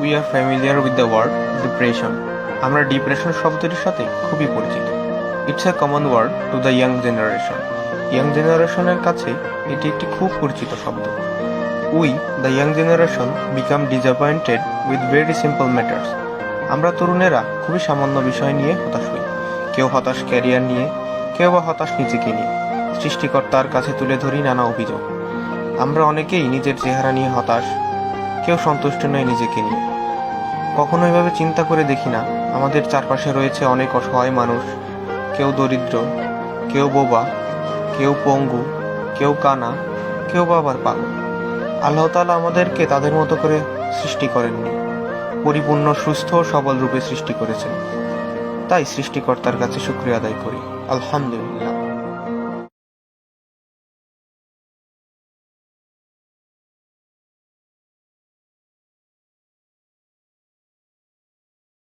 We are familiar with the word depression আমরা depression শব্দটির সাথে খুবই পরিচিত। It's a common word to the young generation young জেনারেশনের কাছে এটি একটি খুব পরিচিত শব্দ। We the young generation become disappointed with very simple matters আমরা তরুণেরা খুবই সামান্য বিষয় নিয়ে হতাশ হই। কেউ হতাশ ক্যারিয়ার নিয়ে, কেউ বা হতাশ নিজেকে নিয়ে। সৃষ্টিকর্তার কাছে তুলে ধরি নানা অভিযোগ। আমরা অনেকেই নিজের চেহারা নিয়ে হতাশ কেউ সন্তুষ্ট নয় নিজেকে নিয়ে। কখনো এভাবে চিন্তা করে দেখি না, আমাদের চারপাশে রয়েছে অনেক অসহায় মানুষ। কেউ দরিদ্র, কেউ বোবা, কেউ পঙ্গু, কেউ কানা, কেউ বা আবার পাগল আল্লাহ তাআলা আমাদেরকে তাদের মতো করে সৃষ্টি করেননি। পরিপূর্ণ, সুস্থ ও সবল রূপে সৃষ্টি করেছেন। তাই সৃষ্টিকর্তার কাছে শুক্রিয়া আদায় করি। আলহামদুলিল্লাহ।